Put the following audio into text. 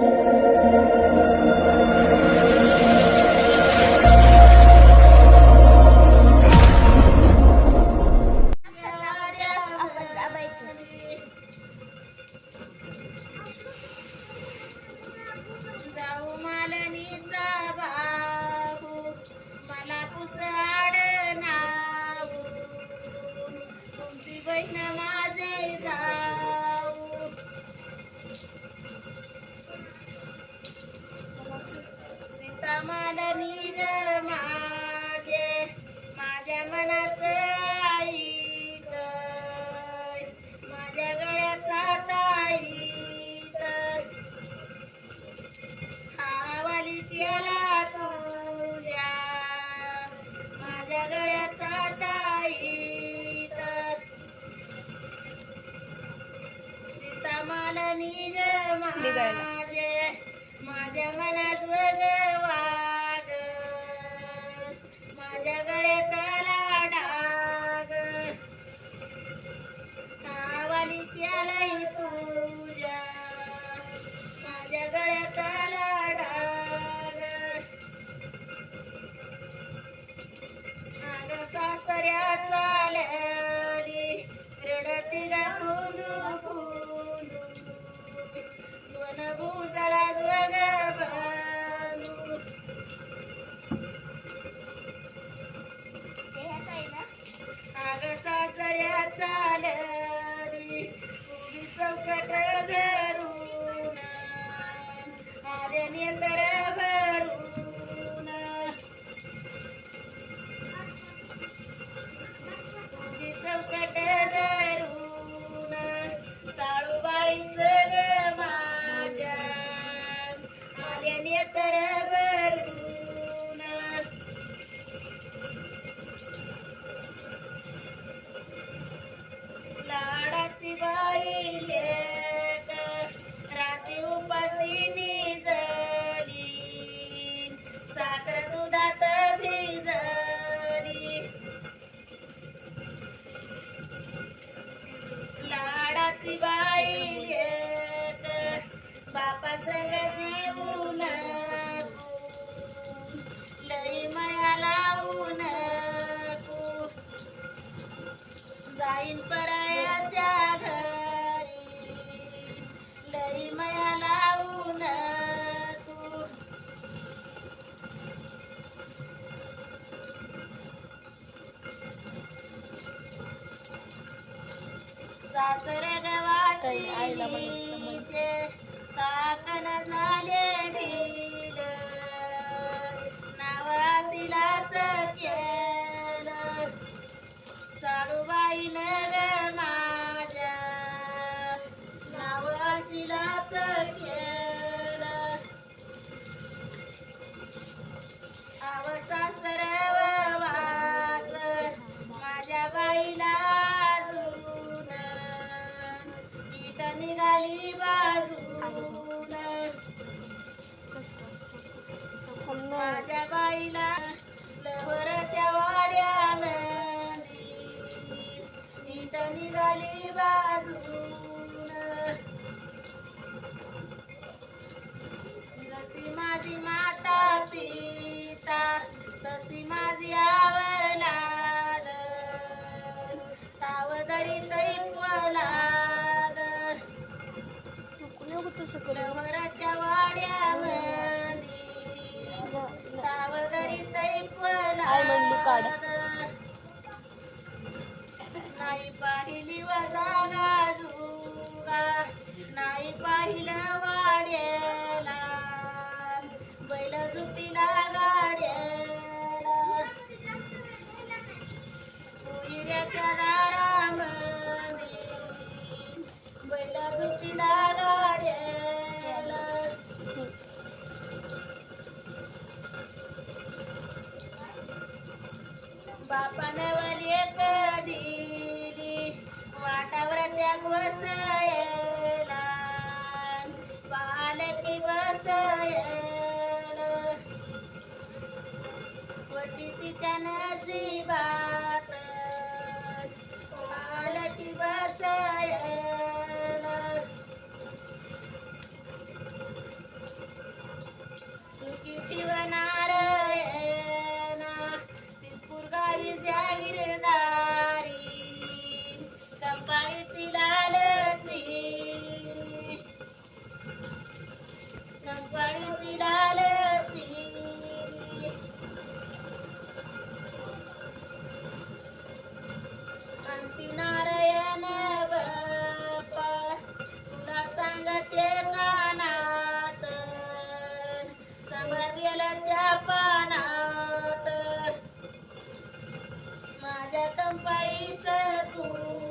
Música माझे माझ्या मनाचं ऐक माझ्या गळ्याचा ताईक आवाली त्याला तुझ्या माझ्या गळ्याचा ताई तर सीता मला निज माझे माझ्या मनात वग बापा संग जीवू नको. लई माया जाईन परायाच्या घरी लई माया लावू नको. सासर गवासीचे. काकण झाले ढील नावासिलाच केलं. साडूबाईन ग माझ्या. नावासिलाच केलं. आवसा सरवास माझ्या बाईला अजून. नीट निघाली बाजू माझ्या बाईला लहराच्या वाड्या नीट निघाली बाजून. जशी माझी मा नाही पाहिली नाही पाहिलं वाड्याला बैल झुटीला गाड्याला सोयऱ्याच्या दारामध्ये बैल गाड्याला Joseph! بيتكم